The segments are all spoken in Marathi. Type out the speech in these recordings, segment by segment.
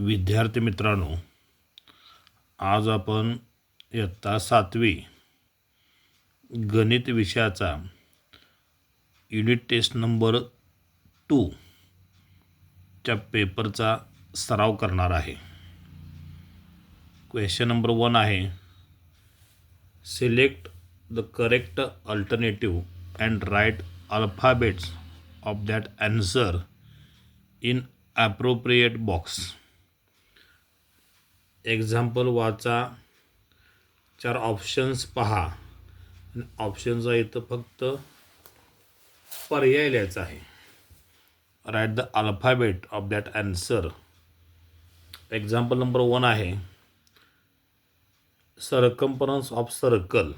विद्यार्थी मित्रांनो आज आपण इयत्ता सातवी गणित विषयाचा युनिट टेस्ट नंबर टू च्या पेपरचा सराव करणार आहे. क्वेश्चन नंबर वन आहे select the correct alternative and write alphabets of that answer in appropriate box example वाचा. चार ऑप्शन्स पहा. आणि ऑप्शनचा इथं फक्त पर्याय लिहायचा आहे. Write the alphabet of that answer example number one आहे. सरकम्परन्स ऑफ सर्कल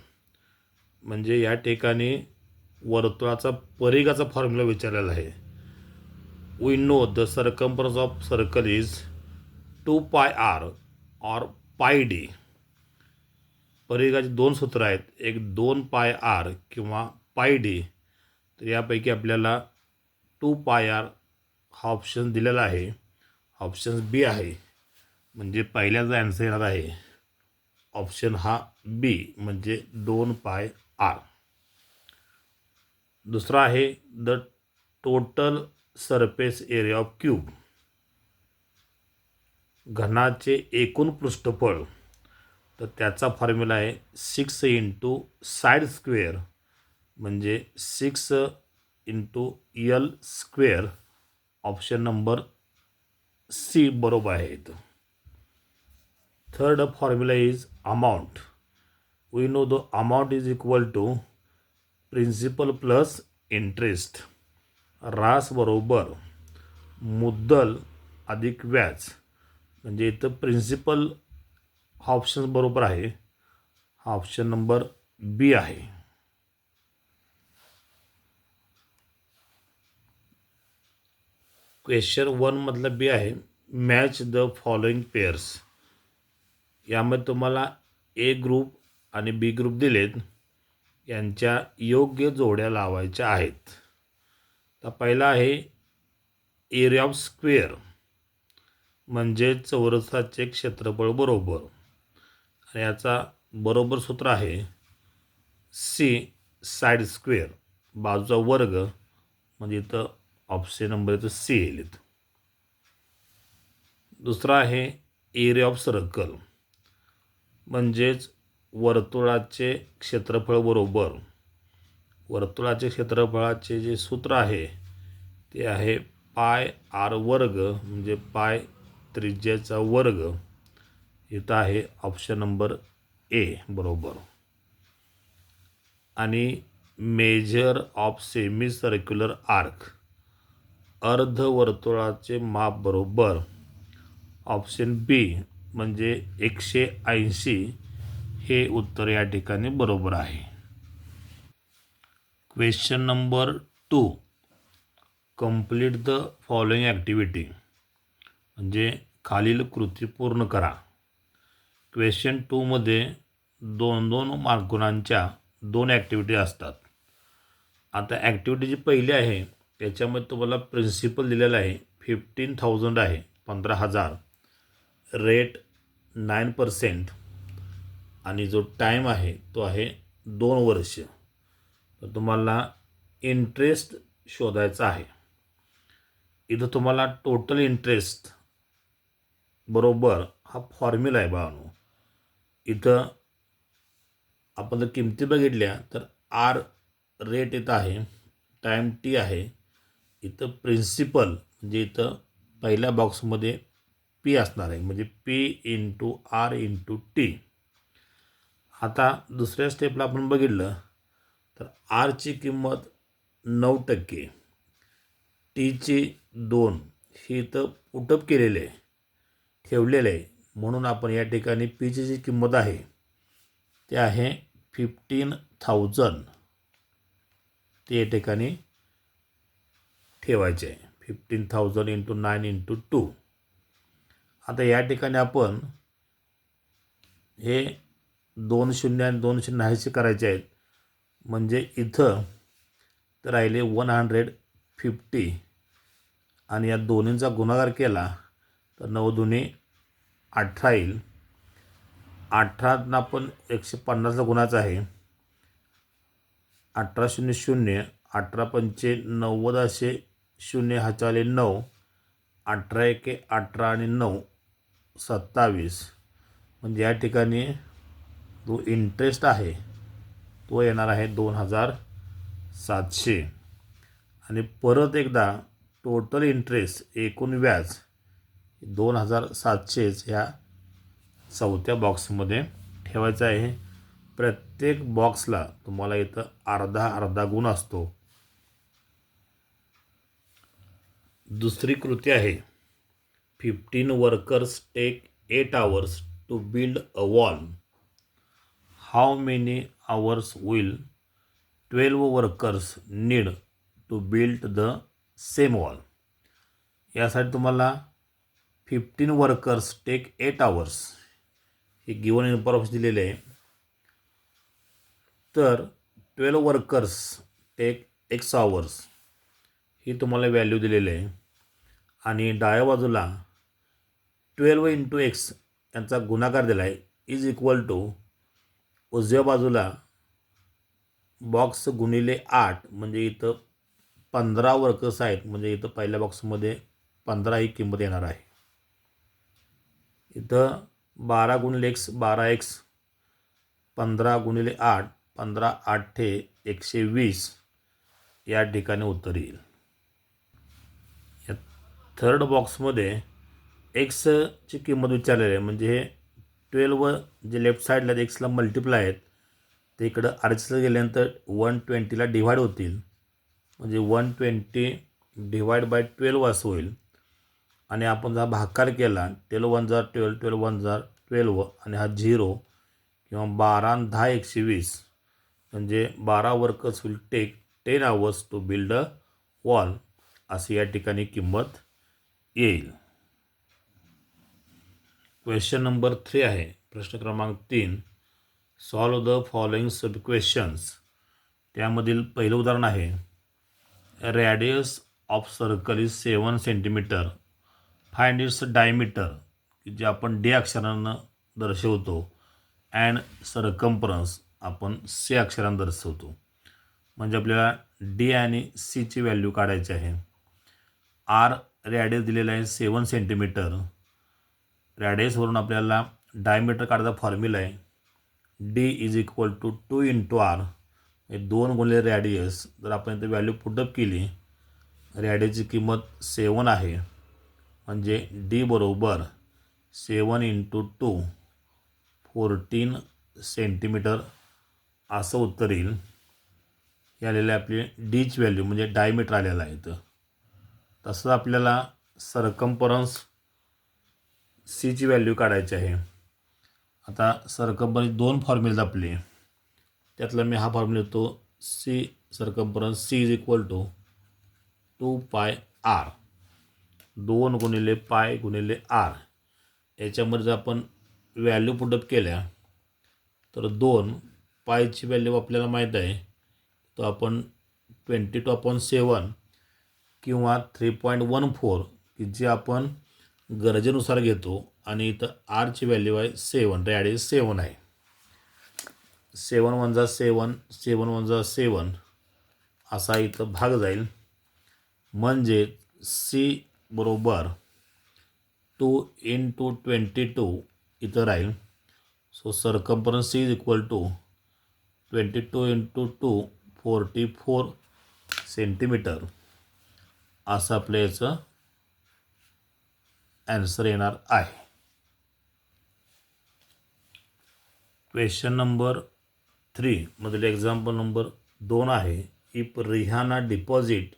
म्हणजे या ठिकाणी वर्तुळाचा परिघाचा फॉर्म्युला विचारलेला आहे. We know the circumference of circle is two pi R or pi D. परिघाचे दोन सूत्र आहेत. एक दोन पाय आर किंवा पाय डी. तर यापैकी आपल्याला टू पाय आर हा ऑप्शन दिलेला आहे. ऑप्शन बी आहे. म्हणजे पहिल्याचा ॲन्सर येणार आहे. ऑप्शन हा बी म्हणजे दोन पाय आर. दुसरा आहे the total surface area of cube घनाचे एकूण पृष्ठफळ तर त्याचा फॉर्म्युला आहे सिक्स इंटू साईड स्क्वेअर म्हणजे six into L square option number C बरोबर आहे इथं third formula is amount we know the amount is equal to principal plus interest रास बरोबर. मुद्दल अधिक व्याज. म्हणजे इथं प्रिन्सिपल हा ऑप्शन बरोबर आहे. हा ऑप्शन नंबर बी आहे. क्वेश्चन वनमधलं बी आहे. मॅच द फॉलोइंग पेअर्स यामध्ये तुम्हाला ए ग्रुप आणि बी ग्रुप दिलेत. यांच्या योग्य जोड्या लावायच्या आहेत. तर पहिला आहे एरिया ऑफ स्क्वेअर म्हणजे चौरसाचे क्षेत्रफळ बरोबर. आणि याचा बरोबर सूत्र आहे सी साईड स्क्वेअर बाजूचा वर्ग म्हणजे इथं ऑप्शन नंबर इथं सी येईल. दुसरा आहे एरिया ऑफ सर्कल म्हणजेच वर्तुळाचे क्षेत्रफळ बरोबर. वर्तुळाचे क्षेत्रफळाचे जे सूत्र आहे ते आहे पाय आर वर्ग म्हणजे पाय त्रिज्याचा वर्ग इथं आहे ऑप्शन नंबर ए बरोबर. आणि measure of semi circular arc अर्धवर्तुळाचे माप बरोबर. ऑप्शन बी म्हणजे एकशे ऐंशी हे उत्तर या ठिकाणी बरोबर आहे. Question number two complete the following activity म्हणजे खालील कृती पूर्ण करा. क्वेश्चन टूमध्ये दोन दोन मार्कुणांच्या दोन ॲक्टिव्हिटी असतात. आता ॲक्टिव्हिटी जी पहिली आहे त्याच्यामध्ये तुम्हाला प्रिन्सिपल दिलेला आहे फिफ्टीन थाउजंड आहे पंधरा हजार. रेट नाईन पर्सेंट आणि जो टाईम आहे तो आहे दोन वर्ष. तर तुम्हाला इंटरेस्ट शोधायचा आहे. इथं तुम्हाला टोटल इंटरेस्ट बरोबर हा फॉर्म्युला आहे बाळानो इथं आपण जर किमती बघितल्या तर आर रेट इथं आहे टाईम टी आहे. इथं प्रिन्सिपल म्हणजे इथं पहिल्या बॉक्समध्ये पी असणार आहे म्हणजे P into R into T आता दुसऱ्या स्टेपला आपण बघितलं तर आरची किंमत नऊ टक्के टीची दोन. ही इथं पुटअप केलेली आहे. ठेवलेलं आहे. म्हणून आपण या ठिकाणी पीची जी किंमत आहे ते आहे फिफ्टीन थाउजंड ते या ठिकाणी ठेवायचे आहे. Fifteen thousand into nine into two आता या ठिकाणी आपण हे दोन शून्य आणि दोन शून्य नाहीसे करायचे आहेत. म्हणजे इथं तर राहिले वन हंड्रेड फिफ्टी आणि या दोन्हींचा गुणाकार केला तर नऊ दुने अठरा येईल. अठरातनं आपण एकशे पन्नासला गुणाचा आहे. अठरा शून्य शून्य अठरा पंचे नव्वद असे शून्य हाचाले नऊ अठरा एके अठरा आणि नऊ सत्तावीस. म्हणजे या ठिकाणी जो इंटरेस्ट आहे तो येणार आहे दोन हजार सातशे. आणि परत एकदा टोटल इंटरेस्ट एकूण व्याज दोन हजार सातशेच ह्या चौथ्या बॉक्समध्ये ठेवायचं आहे. प्रत्येक बॉक्सला तुम्हाला इथं अर्धा अर्धा गुण असतो. दुसरी कृती आहे. Fifteen workers take eight hours to build a wall how many hours will twelve workers need to build the same wall यासाठी तुम्हाला fifteen workers take eight hours हे गिवन इन्फॉर्मेशन दिलेले आहे. तर twelve workers take X hours ही तुम्हाला व्हॅल्यू दिलेली आहे. आणि डाव्या बाजूला ट्वेल्व इंटू एक्स यांचा गुणाकार दिला आहे. इज इक्वल टू उजव्या बाजूला बॉक्स गुणिले आठ म्हणजे इथं पंधरा वर्कर्स आहेत. म्हणजे इथं पहिल्या बॉक्समध्ये पंधरा ही किंमत येणार आहे. इथं बारा गुणिले एक्स बारा एक्स पंधरा गुणिले आठ पंधरा आठे एकशे वीस या ठिकाणी उत्तर येईल. या थर्ड बॉक्समध्ये एक्सची किंमत विचारलेली आहे. म्हणजे हे ट्वेल्व जे लेफ्ट साईडला एक्सला मल्टिप्लाय आहेत ते इकडं आरचीला गेल्यानंतर वन ट्वेंटीला डिवाईड होतील. म्हणजे one twenty divide by twelve असं होईल. आणि आपण जर भाकार केला ट्वेल्व वन जार ट्वेल्व ट्वेल्व वन जार ट्वेल्व आणि हा झिरो किंवा बारा दहा एकशे वीस म्हणजे बारा workers will take ten hours to build a wall अशी या ठिकाणी किंमत येईल. क्वेश्चन नंबर थ्री आहे. प्रश्न क्रमांक तीन. Solve the following sub questions त्यामधील पहिलं उदाहरण आहे. Radius of circle is seven centimetre find its diameter जे आपण डी अक्षरानं दर्शवतो अँड सरकम्फरन्स आपण सी अक्षरानं दर्शवतो. म्हणजे आपल्याला डी आणि सीची व्हॅल्यू काढायची आहे. आर रॅडियस दिलेला आहे सेवन सेंटीमीटर रॅडियसवरून आपल्याला डायमीटर काढायचा फॉर्म्युला आहे. D is equal to two into R हे दोन गुणले रॅडियस जर आपण इथे व्हॅल्यू पुटअप केली रॅडियसची किंमत सेवन आहे. म्हणजे डी बरोबर seven into two fourteen centimetre असं उत्तर येईल. हे आलेलं आहे आपली डीच व्हॅल्यू म्हणजे डायमीटर आलेलं आहे इथं. तसंच आपल्याला सरकम्परन्स सीची व्हॅल्यू काढायची आहे. आता सरकम्परन्स दोन फॉर्म्युले आपले. त्यातला मी हा फॉर्म्युला येतो C circumference C is equal to two pi R दोन गुणिले पाय गुणिले आर. याच्यामध्ये जर आपण व्हॅल्यू पुटअप केल्या तर दोन पायची व्हॅल्यू आपल्याला माहीत आहे. तो आपण ट्वेंटी टू अपॉन सेवन किंवा थ्री पॉईंट वन फोर की जे आपण गरजेनुसार घेतो आणि इथं आरची व्हॅल्यू आहे सेवन रॅडियस सेवन आहे. सेवन वन जा सेवन सेवन वन जा सेवन असा इथं भाग जाईल. म्हणजे सी बरोबर two in two twenty two इथं राहील. So circumference C is equal to twenty two into two forty four centimetre असं आपलं याचं ॲन्सर येणार आहे. क्वेश्चन नंबर थ्रीमधील एक्झाम्पल नंबर दोन आहे. If Rihana deposit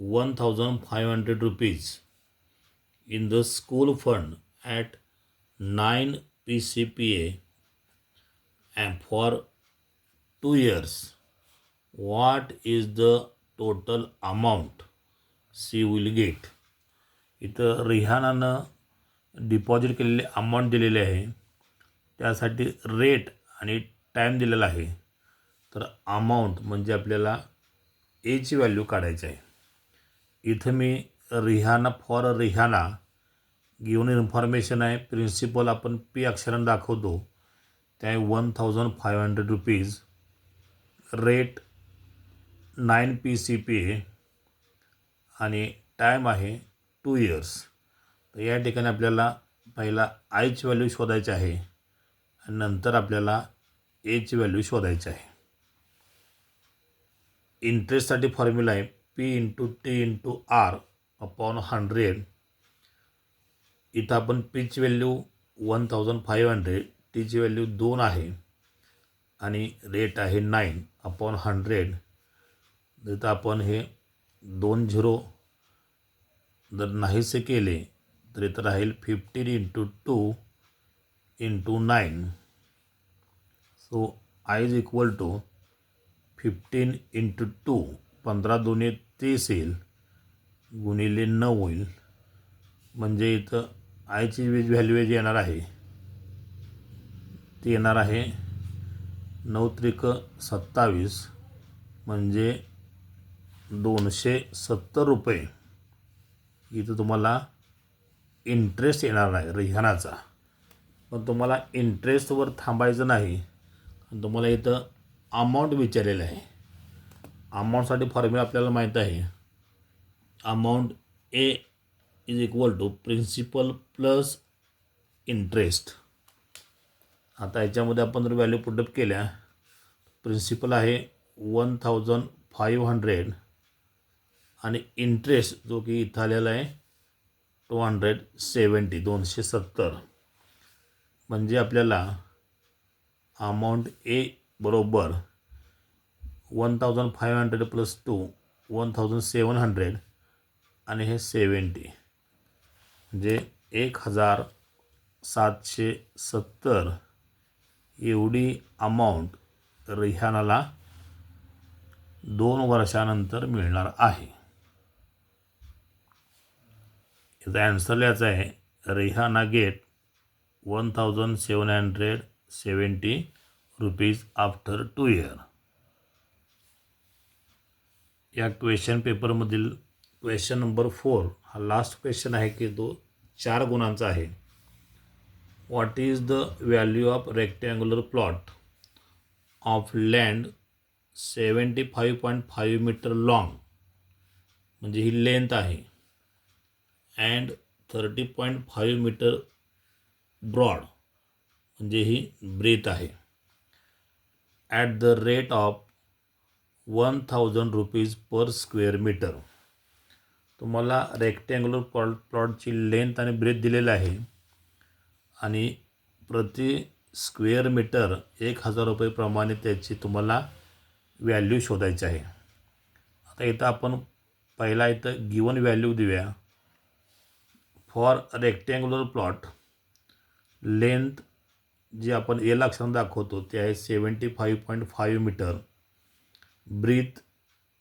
one thousand five hundred rupees in the school fund at nine P C P A and for two years what is the total amount? She will get इथं रिहानानं डिपॉझिट केलेले अमाऊंट दिलेले आहे. त्यासाठी रेट आणि टाईम दिलेला आहे. तर अमाऊंट म्हणजे आपल्याला एची व्हॅल्यू काढायची आहे. इथं मी रिहाना फॉर रिहाना घेऊन इन्फॉर्मेशन आहे. प्रिन्सिपल आपण पी अक्षरानं दाखवतो. ते one thousand five hundred rupees rate nine P C P A आणि टाईम आहे टू इयर्स तर या ठिकाणी आपल्याला पहिला आयची व्हॅल्यू शोधायची आहे. आणि नंतर आपल्याला एची व्हॅल्यू शोधायची आहे. इंटरेस्टसाठी फॉर्म्युला आहे. P into T into R upon hundred इथं आपण पीची value one thousand five hundred टीची व्हॅल्यू दोन आहे. आणि रेट आहे नाईन अपॉन हंड्रेड इथं आपण हे दोन झिरो जर नाहीसे केले तर इथं राहील fifteen into two into nine so I is equal to fifteen into two पंधरा दोन्ही तीस येईल गुणिले नऊ होईल. म्हणजे इथं आयची वीज व्हॅल्यू जी येणार आहे ती येणार आहे नऊ त्रिक सत्तावीस म्हणजे दोनशे सत्तर रुपये. इथं तुम्हाला इंटरेस्ट येणार नाही रिहानाचा. पण तुम्हाला इंटरेस्टवर थांबायचं नाही. तुम्हाला इथं अमाऊंट विचारलेलं आहे. अमाऊंटसाठी फॉर्म्युला आपल्याला माहीत आहे. Amount A is equal to principal plus interest आता याच्यामध्ये आपण जर व्हॅल्यू पुटअप केल्या प्रिन्सिपल आहे वन थाउजंड फाईव्ह हंड्रेड आणि इंटरेस्ट जो की इथं आलेला आहे टू हंड्रेड सेवन्टी दोनशे सत्तर. म्हणजे आपल्याला अमाऊंट ए बरोबर one thousand five hundred plus two one thousand seven hundred आणि हे सेवन्टी म्हणजे एक हजार सातशे सत्तर एवढी अमाऊंट रिहानाला दोन वर्षानंतर मिळणार आहे. याचा ॲन्सर लिहायचा आहे Rihana get one thousand seven hundred seventy rupees after two year या क्वेश्चन पेपरमधील क्वेश्चन नंबर फोर हा लास्ट क्वेश्चन आहे की तो चार गुणांचा आहे. What is the value of rectangular plot of land seventy five point five metre long म्हणजे ही लेंथ आहे. And thirty point five metre broad म्हणजे ही ब्रेथ आहे. At the rate of one thousand rupees per square metre तुम्हाला रेक्टँग्युलर प्लॉट प्लॉटची लेंथ आणि ब्रेथ दिलेलं आहे. आणि प्रति स्क्वेअर मीटर एक हजार रुपयेप्रमाणे त्याची तुम्हाला व्हॅल्यू शोधायची आहे. आता इथं आपण पहिला इथं गिवन व्हॅल्यू देऊया. फॉर रेक्टँग्युलर प्लॉट लेंथ जी आपण एल अक्षरानं दाखवतो ते आहे seventy five point five metre breadth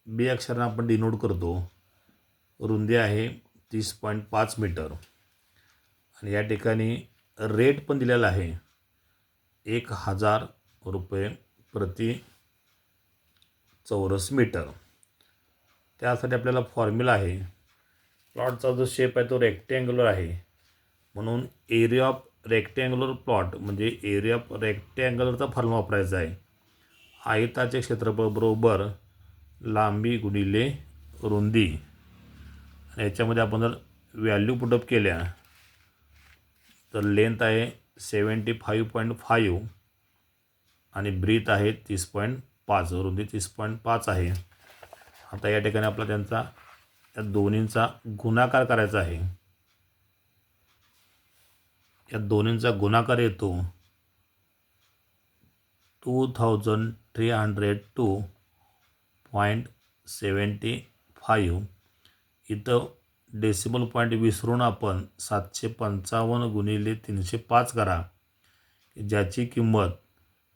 B अक्षरानं आपण डिनोट करतो. रुंदी आहे तीस पॉईंट पाच मीटर आणि या ठिकाणी रेट पण दिलेला आहे. एक हजार रुपये प्रति चौरस मीटर त्यासाठी आपल्याला फॉर्म्युला आहे. प्लॉटचा जो शेप आहे तो रेक्टँग्युलर आहे. म्हणून एरिया ऑफ रेक्टँग्युलर प्लॉट म्हणजे एरिया ऑफ रेक्टँग्युलरचा फॉर्म वापरायचा आहे. आयताचे क्षेत्रफळ बरोबर लांबी गुणिले रुंदी. आणि याच्यामध्ये आपण जर व्हॅल्यू पुटअप केल्या तर लेंथ आहे सेवन्टी फाईव्ह पॉईंट फाईव्ह आणि ब्रीथ आहे तीस पॉईंट पाच रुंदी तीस पॉईंट पाच आहे. आता या ठिकाणी आपला त्यांचा या दोन्हींचा गुणाकार करायचा आहे. या दोन्हींचा गुणाकार येतो. Two thousand three hundred two point seventy five इथं डेसिमल पॉईंट विसरून आपण सातशे पंचावन्न गुणिले तीनशे पाच करा ज्याची किंमत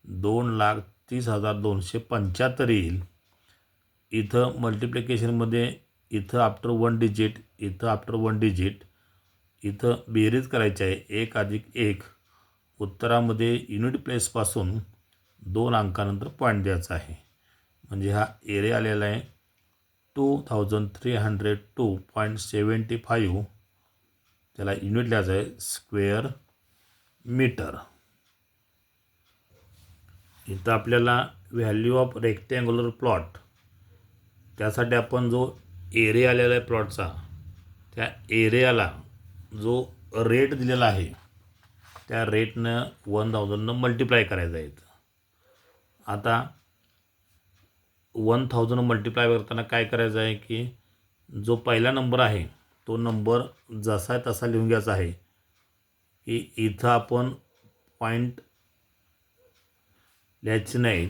दोन लाख तीस हजार दोनशे पंच्याहत्तर येईल. इथं मल्टिप्लिकेशनमध्ये इथं आफ्टर वन डिजिट इथं आफ्टर वन डिजिट इथं बेरीज करायची आहे एक अधिक एक. उत्तरामध्ये युनिट प्लेसपासून दोन अंकानंतर पॉईंट द्यायचा आहे. म्हणजे हा एरिया आलेला आहे two thousand three hundred two point seventy five त्याला युनिट लिहायचं आहे स्क्वेअर मीटर इथं आपल्याला व्हॅल्यू ऑफ रेक्टँग्युलर प्लॉट त्यासाठी आपण जो एरिया आलेला आहे प्लॉटचा त्या एरियाला जो रेट दिलेला आहे त्या रेटनं वन थाउजंडनं मल्टिप्लाय करायचं आहे इथं. आता वन थाउजंड मल्टिप्लाय करताना काय करायचं आहे की जो पहिला नंबर आहे तो नंबर जसा आहे तसा लिहून घ्यायचा आहे. की इथं आपण पॉईंट लिहायचे नाही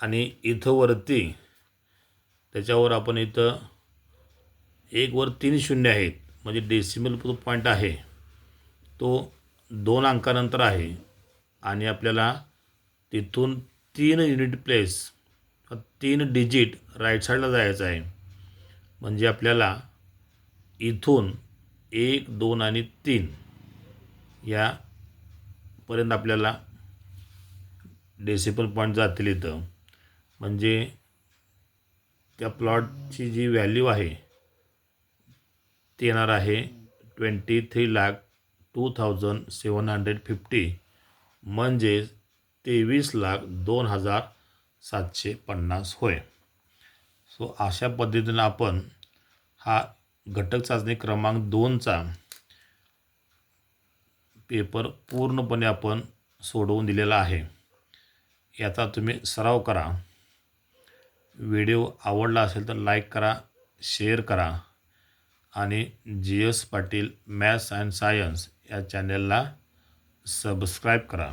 आणि इथं वरती त्याच्यावर आपण इथं एकवर तीन शून्य आहेत. म्हणजे डेसिमल जो पॉईंट आहे तो दोन अंकानंतर आहे आणि आपल्याला तिथून तीन युनिट प्लेस तीन डिजिट राईट साईडला जायचं आहे. म्हणजे आपल्याला इथून एक दोन आणि तीन यापर्यंत आपल्याला डेसिबल पॉईंट जातील इथं. म्हणजे त्या प्लॉटची जी व्हॅल्यू आहे ती येणार आहे twenty three lakh two thousand seven hundred fifty म्हणजेच तेवीस लाख दोन हजार सातशे पन्नास होय. सो अशा पद्धतीनं आपण हा घटक चाचणी क्रमांक दोनचा पेपर पूर्णपणे आपण सोडवून दिलेला आहे. याचा तुम्ही सराव करा. व्हिडिओ आवडला असेल तर लाईक करा शेअर करा आणि G S Patil maths and science या चॅनलला सबस्क्राईब करा.